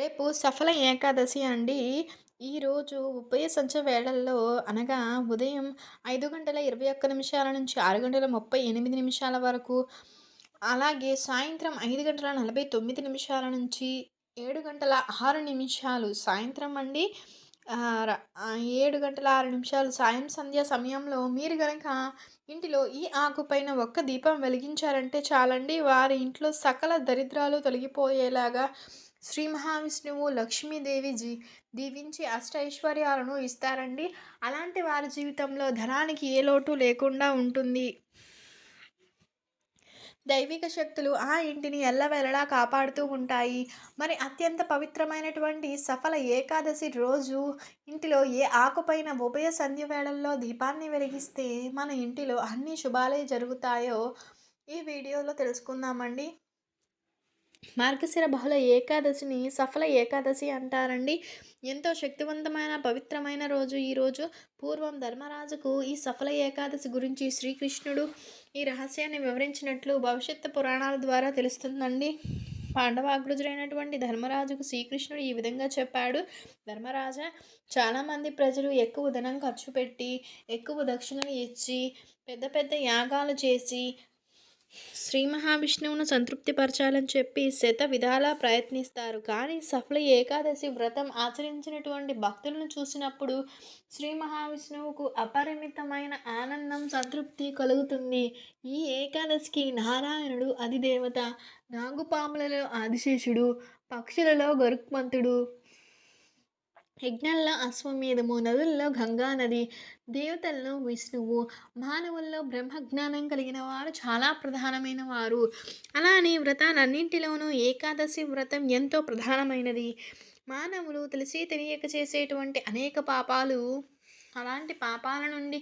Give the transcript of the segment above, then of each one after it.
రేపు సఫల ఏకాదశి అండి. ఈరోజు ఉభయ సంచ వేళల్లో అనగా ఉదయం ఐదు గంటల 21 నిమిషాల నుంచి ఆరు గంటల 38 నిమిషాల వరకు, అలాగే సాయంత్రం ఐదు గంటల 49 నిమిషాల నుంచి ఏడు గంటల ఆరు నిమిషాలు సాయంత్రం అండి. ఏడు గంటల ఆరు నిమిషాలు సాయం సంధ్య సమయంలో మీరు గనక ఇంటిలో ఈ ఆకుపైన ఒక్క దీపం వెలిగించారంటే చాలండి. వారి ఇంట్లో సకల దరిద్రాలు తొలగిపోయేలాగా శ్రీ మహావిష్ణువు, లక్ష్మీదేవి జీ దీవించి అష్టైశ్వర్యాలను ఇస్తారండి. అలాంటి వారి జీవితంలో ధనానికి ఏ లోటు లేకుండా ఉంటుంది. దైవిక శక్తులు ఆ ఇంటిని ఎల్లవేళలా కాపాడుతూ ఉంటాయి. మరి అత్యంత పవిత్రమైనటువంటి సఫల ఏకాదశి రోజు ఇంటిలో ఏ ఆకుపైన ఉభయ సంధ్య వేళల్లో దీపాన్ని వెలిగిస్తే మన ఇంటిలో అన్ని శుభాలే జరుగుతాయో ఈ వీడియోలో తెలుసుకుందామండి. మార్గశిర బహుళ ఏకాదశిని సఫల ఏకాదశి అంటారండి. ఎంతో శక్తివంతమైన పవిత్రమైన రోజు ఈరోజు. పూర్వం ధర్మరాజుకు ఈ సఫల ఏకాదశి గురించి శ్రీకృష్ణుడు ఈ రహస్యాన్ని వివరించినట్లు భవిష్యత్తు పురాణాల ద్వారా తెలుస్తుందండి. పాండవాగ్రజుడైనటువంటి ధర్మరాజుకు శ్రీకృష్ణుడు ఈ విధంగా చెప్పాడు. ధర్మరాజ చాలామంది ప్రజలు ఎక్కువ ధనం ఖర్చు పెట్టి, ఎక్కువ దక్షిణలు ఇచ్చి, పెద్ద పెద్ద యాగాలు చేసి శ్రీ మహావిష్ణువును సంతృప్తిపరచాలని చెప్పి శత విధాలా ప్రయత్నిస్తారు. కానీ సఫల ఏకాదశి వ్రతం ఆచరించినటువంటి భక్తులను చూసినప్పుడు శ్రీ మహావిష్ణువుకు అపరిమితమైన ఆనందం, సంతృప్తి కలుగుతుంది. ఈ ఏకాదశికి నారాయణుడు అధిదేవత, నాగుపాములలో ఆదిశేషుడు, పక్షులలో గరుక్మంతుడు యజ్ఞంలో అశ్వమేధము, నదుల్లో గంగానది, దేవతల్లో విష్ణువు, మానవుల్లో బ్రహ్మజ్ఞానం కలిగిన వారు చాలా ప్రధానమైన వారు. అలానే వ్రతాలన్నింటిలోనూ ఏకాదశి వ్రతం ఎంతో ప్రధానమైనది. మానవులు తెలిసి తెలియక చేసేటువంటి అనేక పాపాలు అలాంటి పాపాల నుండి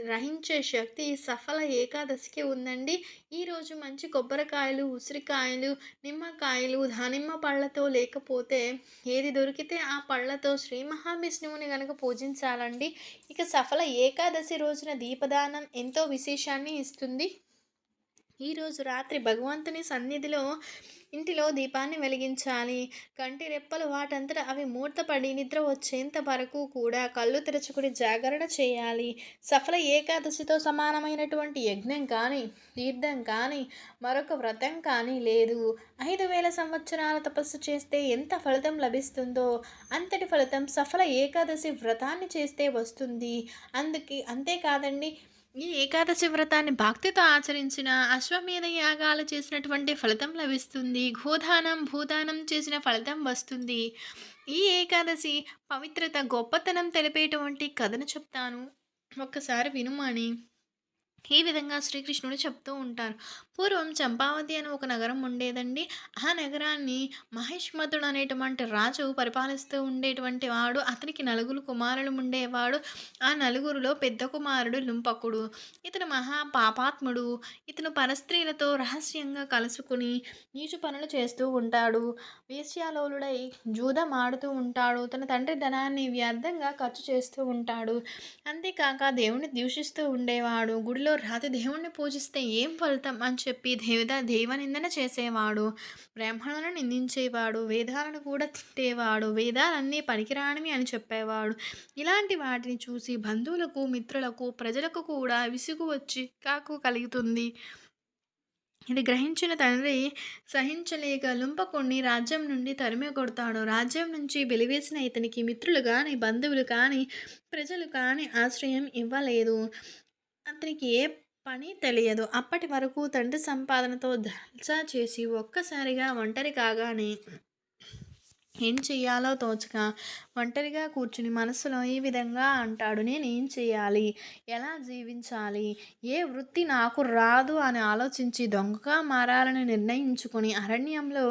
గ్రహించే శక్తి సఫల ఏకాదశికి ఉందండి. ఈరోజు మంచి కొబ్బరికాయలు, ఉసిరికాయలు, నిమ్మకాయలు, దానిమ్మ పళ్ళతో లేకపోతే ఏది దొరికితే ఆ పళ్ళతో శ్రీ మహావిష్ణువుని గనక పూజించాలండి. ఇక సఫల ఏకాదశి రోజున దీపదానం ఎంతో విశేషాన్ని ఇస్తుంది. ఈరోజు రాత్రి భగవంతుని సన్నిధిలో ఇంటిలో దీపాన్ని వెలిగించాలి. కంటి రెప్పలు వాటంతట అవి మూర్తపడి నిద్ర వచ్చేంత వరకు కూడా కళ్ళు తెరచుకుని జాగరణ చేయాలి. సఫల ఏకాదశితో సమానమైనటువంటి యజ్ఞం కానీ, తీర్థం కానీ, మరొక వ్రతం కానీ లేదు. ఐదు వేల సంవత్సరాల తపస్సు చేస్తే ఎంత ఫలితం లభిస్తుందో అంతటి ఫలితం సఫల ఏకాదశి వ్రతాన్ని చేస్తే వస్తుంది. అందుకే అంతేకాదండి ఈ ఏకాదశి వ్రతాన్ని భక్తితో ఆచరించిన అశ్వమేధ యాగాలు చేసినటువంటి ఫలితం లభిస్తుంది. గోదానం, భూదానం చేసిన ఫలితం వస్తుంది. ఈ ఏకాదశి పవిత్రత, గొప్పతనం తెలిపేటువంటి కథను చెప్తాను. ఒక్కసారి వినుమని ఈ విధంగా శ్రీకృష్ణుడు చెప్తూ ఉంటారు. పూర్వం చంపావతి అని ఒక నగరం ఉండేదండి. ఆ నగరాన్ని మహిష్మతుడు అనేటువంటి రాజు పరిపాలిస్తూ ఉండేటువంటి వాడు. అతనికి నలుగురు కుమారులు ఉండేవాడు. ఆ నలుగురిలో పెద్ద కుమారుడు లుంపకుడు. ఇతను మహా పాపాత్ముడు. ఇతను పరస్త్రీలతో రహస్యంగా కలుసుకుని నీచు పనులు చేస్తూ ఉంటాడు. వేశ్యాలోలుడై జూదం ఆడుతూ ఉంటాడు. తన తండ్రి ధనాన్ని వ్యర్థంగా ఖర్చు చేస్తూ ఉంటాడు. అంతేకాక దేవుణ్ణి దూషిస్తూ ఉండేవాడు. గుడిలో రాతి దేవుణ్ణి పూజిస్తే ఏం ఫలితం అని చెప్పి దేవత దైవనిందన చేసేవాడు. బ్రాహ్మణులను నిందించేవాడు. వేదాలను కూడా తిట్టేవాడు. వేదాలన్నీ పనికిరానివి అని చెప్పేవాడు. ఇలాంటి వాటిని చూసి బంధువులకు, మిత్రులకు, ప్రజలకు కూడా విసుగు వచ్చి కాకు కలుగుతుంది. ఇది గ్రహించిన తండ్రి సహించలేక లుంపకుణ్ణి రాజ్యం నుండి తరిమికొడతాడు. రాజ్యం నుంచి వెలివేసిన ఇతనికి మిత్రులు కానీ, బంధువులు కానీ, ప్రజలు కానీ ఆశ్రయం ఇవ్వలేదు. అతనికి ఏ పని తెలియదు. అప్పటి వరకు తండ్రి సంపాదనతో దల్చా చేసి ఒక్కసారిగా ఒంటరి కాగానే ఏం చెయ్యాలో తోచక ఒంటరిగా కూర్చుని మనసులో ఈ విధంగా అంటాడు. నేనేం చేయాలి? ఎలా జీవించాలి? ఏ వృత్తి నాకు రాదు అని ఆలోచించి దొంగగా మారాలని నిర్ణయించుకుని అరణ్యంలో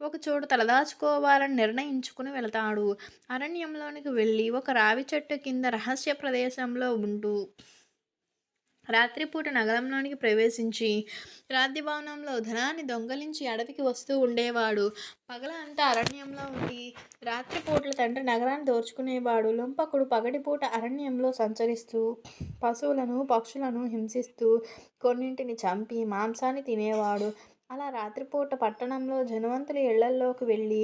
ఒకచోట తలదాచుకోవాలని నిర్ణయించుకుని వెళతాడు. అరణ్యంలోనికి వెళ్ళి ఒక రావి చెట్టు కింద రహస్య ప్రదేశంలో ఉంటూ రాత్రిపూట నగరంలోనికి ప్రవేశించి రాజ్యభవనంలో ధనాన్ని దొంగలించి అడవికి వస్తూ ఉండేవాడు. పగల అంతా అరణ్యంలో ఉండి రాత్రిపూట్ల తండ్రి నగరాన్ని దోచుకునేవాడు. లుంపకుడు పగటిపూట అరణ్యంలో సంచరిస్తూ పశువులను, పక్షులను హింసిస్తూ కొన్నింటిని చంపి మాంసాన్ని తినేవాడు. అలా రాత్రిపూట పట్టణంలో ధనవంతుల ఇళ్ళల్లోకి వెళ్ళి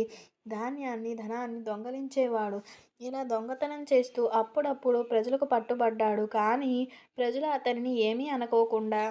ధాన్యాన్ని ధనాన్ని దొంగలించేవాడు. ఇలా దొంగతనం చేస్తూ అప్పుడప్పుడు ప్రజలకు పట్టుబడ్డాడు. కానీ ప్రజలు అతనిని ఏమీ అనుకోకుండా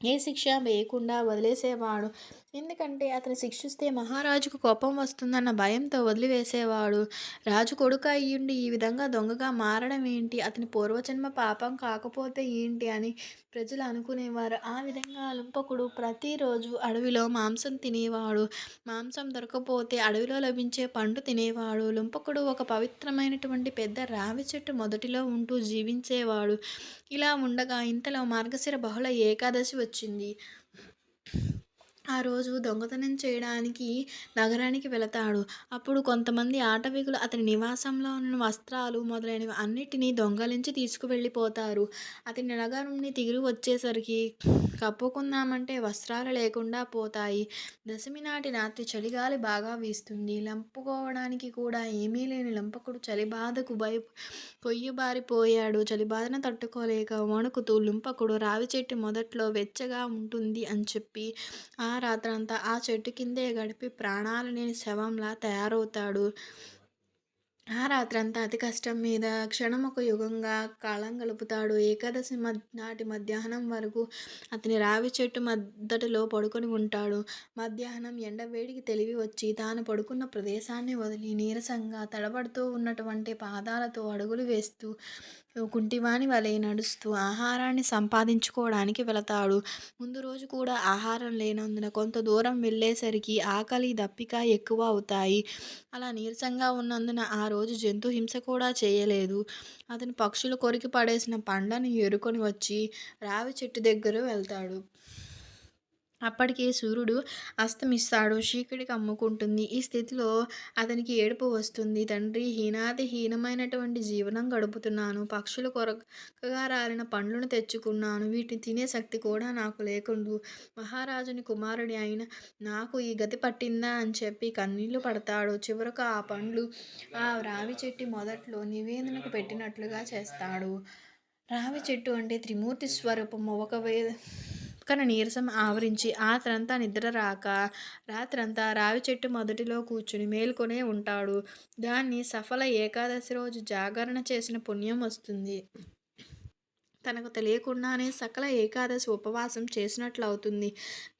ఏ శిక్ష వేయకుండా వదిలేసేవాడు? ఎందుకంటే అతను శిక్షిస్తే మహారాజుకు కోపం వస్తుందన్న భయంతో వదిలివేసేవాడు. రాజు కొడుకు అయ్యుండి ఈ విధంగా దొంగగా మారడం ఏంటి? అతని పూర్వజన్మ పాపం కాకపోతే ఏంటి అని ప్రజలు అనుకునేవారు. ఆ విధంగా లుంపకుడు ప్రతిరోజు అడవిలో మాంసం తినేవాడు. మాంసం దొరకపోతే అడవిలో లభించే పండు తినేవాడు. లుంపకుడు ఒక పవిత్రమైనటువంటి పెద్ద రావి చెట్టు మొదటిలో ఉంటూ జీవించేవాడు. ఇలా ఉండగా ఇంతలో మార్గశిర బహుళ ఏకాదశి వచ్చింది. ఆ రోజు దొంగతనం చేయడానికి నగరానికి వెళతాడు. అప్పుడు కొంతమంది ఆటవికులు అతని నివాసంలో ఉన్న వస్త్రాలు మొదలైనవి అన్నిటినీ దొంగలించి తీసుకువెళ్ళిపోతారు. అతని నగరంని తిరిగి వచ్చేసరికి కప్పుకుందామంటే వస్త్రాలు లేకుండా పోతాయి. దశమి నాటి రాత్రి చలిగాలి బాగా వీస్తుంది. లంపుకోవడానికి కూడా ఏమీ లేని లంపకుడు చలి బాధకు భయ పొయ్యిబారిపోయాడు చలిబాధను తట్టుకోలేక వణుకుతూ లుంపకుడు రావి చెట్టు మొదట్లో వెచ్చగా ఉంటుంది అని చెప్పి ఆ రాత్రంతా ఆ చెట్టు కిందే గడిపి ప్రాణాలు లేని శవంలా తయారవుతాడు. ఆ రాత్రంతా అతి కష్టం మీద క్షణం ఒక యుగంగా కాలం గలుపుతాడు ఏకాదశి నాటి మధ్యాహ్నం వరకు అతని రావి చెట్టు మద్దటిలో పడుకొని ఉంటాడు. మధ్యాహ్నం ఎండ వేడికి తెలివి వచ్చి తాను పడుకున్న ప్రదేశాన్ని వదిలి నీరసంగా తడబడుతూ ఉన్నటువంటి పాదాలతో అడుగులు వేస్తూ కుంటివాని వలె నడుస్తూ ఆహారాన్ని సంపాదించుకోవడానికి వెళతాడు. ముందు రోజు కూడా ఆహారం లేనందున కొంత దూరం వెళ్ళేసరికి ఆకలి దప్పిక ఎక్కువ అవుతాయి. అలా నీరసంగా ఉన్నందున ఆ రోజు జంతు హింస కూడా చేయలేదు. అతను పక్షులు కొరికి పడేసిన పండ్లను ఏరుకొని వచ్చి రావి చెట్టు దగ్గర వెళ్తాడు. అప్పటికే సూర్యుడు అస్తమిస్తాడు చీకటికి అమ్ముకుంటుంది. ఈ స్థితిలో అతనికి ఏడుపు వస్తుంది. తండ్రి హీనాది హీనమైనటువంటి జీవనం గడుపుతున్నాను. పక్షులు కొరకగా రాలిన పండ్లను తెచ్చుకున్నాను. వీటిని తినే శక్తి కూడా నాకు లేకుండు. మహారాజుని కుమారుడి అయిన నాకు ఈ గతి పట్టిందా అని చెప్పి కన్నీళ్ళు పడతాడు. చివరకు ఆ పండ్లు ఆ రావి చెట్టు మొదట్లో నివేదనకు పెట్టినట్లుగా చేస్తాడు. రావి చెట్టు అంటే త్రిమూర్తి స్వరూపము. ఒక వే పక్కన నీరసం ఆవరించి రాత్రంతా నిద్ర రాక రాత్రంతా రావి చెట్టు మొదటిలో కూర్చుని మేల్కొనే ఉంటాడు. దాన్ని సఫల ఏకాదశి రోజు జాగరణ చేసిన పుణ్యం వస్తుంది. తనకు తెలియకుండానే సకల ఏకాదశి ఉపవాసం చేసినట్లు అవుతుంది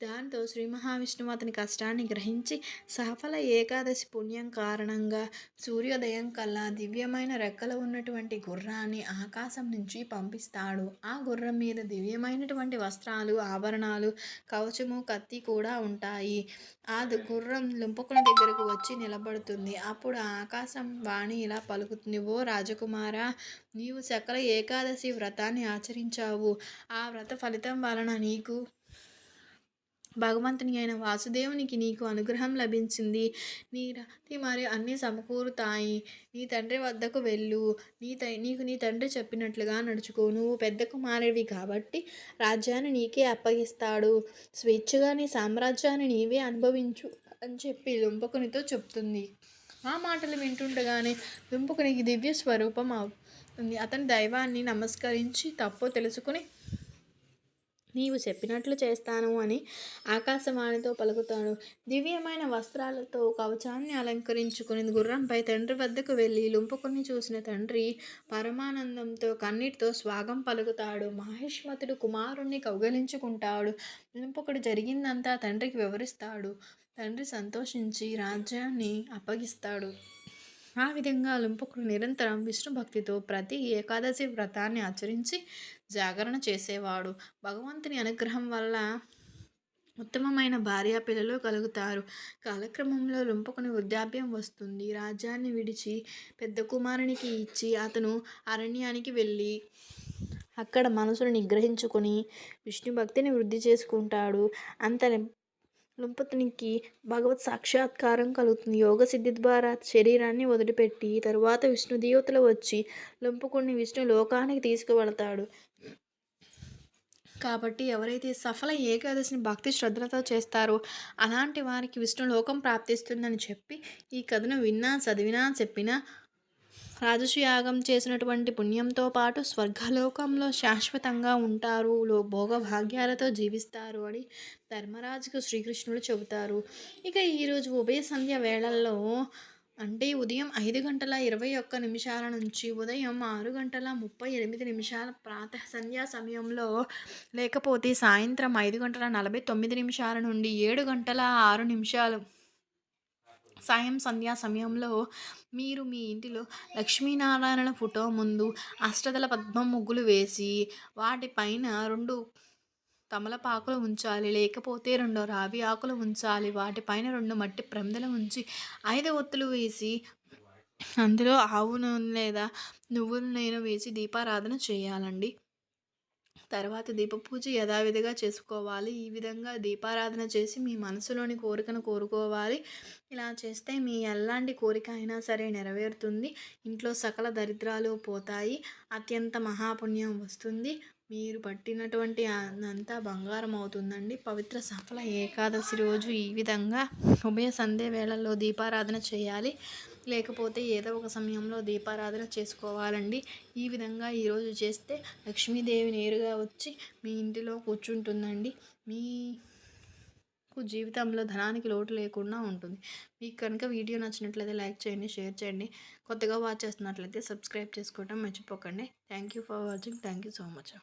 దాంతో శ్రీ మహావిష్ణువు అతని కష్టాన్ని గ్రహించి సఫల ఏకాదశి పుణ్యం కారణంగా సూర్యోదయం కల్లా దివ్యమైన రెక్కలు ఉన్నటువంటి గుర్రాన్ని ఆకాశం నుంచి పంపిస్తాడు. ఆ గుర్రం మీద దివ్యమైనటువంటి వస్త్రాలు ఆభరణాలు కవచము కత్తి కూడా ఉంటాయి. ఆ గుర్రం లుంపకుని దగ్గరకు వచ్చి నిలబడుతుంది. అప్పుడు ఆకాశం వాణి ఇలా పలుకుతుంది. ఓ రాజకుమార నీవు సకల ఏకాదశి వ్రతాన్ని ఆచరించావు. ఆ వ్రత ఫలితం వలన నీకు భగవంతుని అయిన వాసుదేవునికి నీకు అనుగ్రహం లభించింది. నీ రాతి మరి అన్నీ సమకూరుతాయి. నీ తండ్రి వద్దకు వెళ్ళు. నీ త నీకు నీ తండ్రి చెప్పినట్లుగా నడుచుకో. నువ్వు పెద్ద కుమారుడివి కాబట్టి రాజ్యాన్ని నీకే అప్పగిస్తాడు. స్వేచ్ఛగా నీ సామ్రాజ్యాన్ని నీవే అనుభవించు అని చెప్పి లుంపకునితో చెప్తుంది. ఆ మాటలు వింటుండగానే దుంపకునికి దివ్య స్వరూపం అవుతుంది. అతని దైవాన్ని నమస్కరించి తప్పు తెలుసుకుని నీవు చెప్పినట్లు చేస్తాను అని ఆకాశవాణితో పలుకుతాడు. దివ్యమైన వస్త్రాలతో కవచాన్ని అలంకరించుకుని గుర్రంపై తండ్రి వద్దకు వెళ్ళి లుంపుకుని చూసిన తండ్రి పరమానందంతో కన్నీటితో స్వాగం పలుకుతాడు. మహేష్మతుడు కుమారుణ్ణి కౌగలించుకుంటాడు. లుంపుకుడు జరిగిందంతా తండ్రికి వివరిస్తాడు. తండ్రి సంతోషించి రాజ్యాన్ని అప్పగిస్తాడు. ఆ విధంగా లుంపకుడు నిరంతరం విష్ణు భక్తితో ప్రతి ఏకాదశి వ్రతాన్ని ఆచరించి జాగరణ చేసేవాడు. భగవంతుని అనుగ్రహం వల్ల ఉత్తమమైన భార్య పిల్లలు కలుగుతారు. కాలక్రమంలో లుంపకుని వృద్ధాప్యం వస్తుంది. రాజ్యాన్ని విడిచి పెద్ద కుమారునికి ఇచ్చి అతను అరణ్యానికి వెళ్ళి అక్కడ మనసును నిగ్రహించుకొని విష్ణు భక్తిని వృద్ధి చేసుకుంటాడు. అంత లుంపతునికి భగవత్ సాక్షాత్కారం కలుగుతుంది. యోగ సిద్ధి ద్వారా శరీరాన్ని వదిలిపెట్టి తరువాత విష్ణు దేవతలు వచ్చి లుంపుకుని విష్ణు లోకానికి తీసుకువెళతాడు. కాబట్టి ఎవరైతే సఫల ఏకాదశిని భక్తి శ్రద్ధలతో చేస్తారో అలాంటి వారికి విష్ణు లోకం ప్రాప్తిస్తుందని చెప్పి ఈ కథను విన్నా చదివినా చెప్పినా రాజసుయాగం చేసినటువంటి పుణ్యంతో పాటు స్వర్గలోకంలో శాశ్వతంగా ఉంటారు లో భోగభాగ్యాలతో జీవిస్తారు అని ధర్మరాజుకు శ్రీకృష్ణుడు చెబుతారు. ఇక ఈరోజు ఉభయ సంధ్య వేళల్లో అంటే ఉదయం ఐదు గంటల ఇరవై ఒక్క నిమిషాల నుంచి ఉదయం ఆరు గంటల ముప్పై ఎనిమిది నిమిషాల ప్రాత సంధ్యా సమయంలో లేకపోతే సాయంత్రం ఐదు గంటల నలభై తొమ్మిది నిమిషాల నుండి ఏడు గంటల ఆరు నిమిషాలు సాయం సంధ్యా సమయంలో మీరు మీ ఇంటిలో లక్ష్మీనారాయణ ఫోటో ముందు అష్టదల పద్మం ముగ్గులు వేసి వాటిపైన రెండు తమలపాకులు ఉంచాలి లేకపోతే రెండు రావి ఆకులు ఉంచాలి వాటిపైన రెండు మట్టి ప్రమిదలు ఉంచి ఐదు ఒత్తులు వేసి అందులో ఆవు నూనె లేదా నువ్వుల నూనె వేసి దీపారాధన చేయాలండి. తర్వాత దీప పూజ యథావిధిగా చేసుకోవాలి. ఈ విధంగా దీపారాధన చేసి మీ మనసులోని కోరికను కోరుకోవాలి. ఇలా చేస్తే మీ ఎలాంటి కోరిక అయినా సరే నెరవేరుతుంది. ఇంట్లో సకల దరిద్రాలు పోతాయి. అత్యంత మహాపుణ్యం వస్తుంది. మీరు పట్టినటువంటి అంతా బంగారం అవుతుందండి. పవిత్ర సఫల ఏకాదశి రోజు ఈ విధంగా ఉభయ సంధ్య వేళల్లో దీపారాధన చేయాలి. లేకపోతే ఏదో ఒక సమయంలో దీపారాధన చేసుకోవాలండి. ఈ విధంగా ఈరోజు చేస్తే లక్ష్మీదేవి నేరుగా వచ్చి మీ ఇంటిలో కూర్చుంటుందండి. మీకు జీవితంలో ధనానికి లోటు లేకుండా ఉంటుంది. మీకు కనుక వీడియో నచ్చినట్లయితే లైక్ చేయండి షేర్ చేయండి. కొత్తగా వాచ్ చేస్తున్నట్లయితే సబ్స్క్రైబ్ చేసుకోవడం మర్చిపోకండి. Thank you for watching. Thank you so much.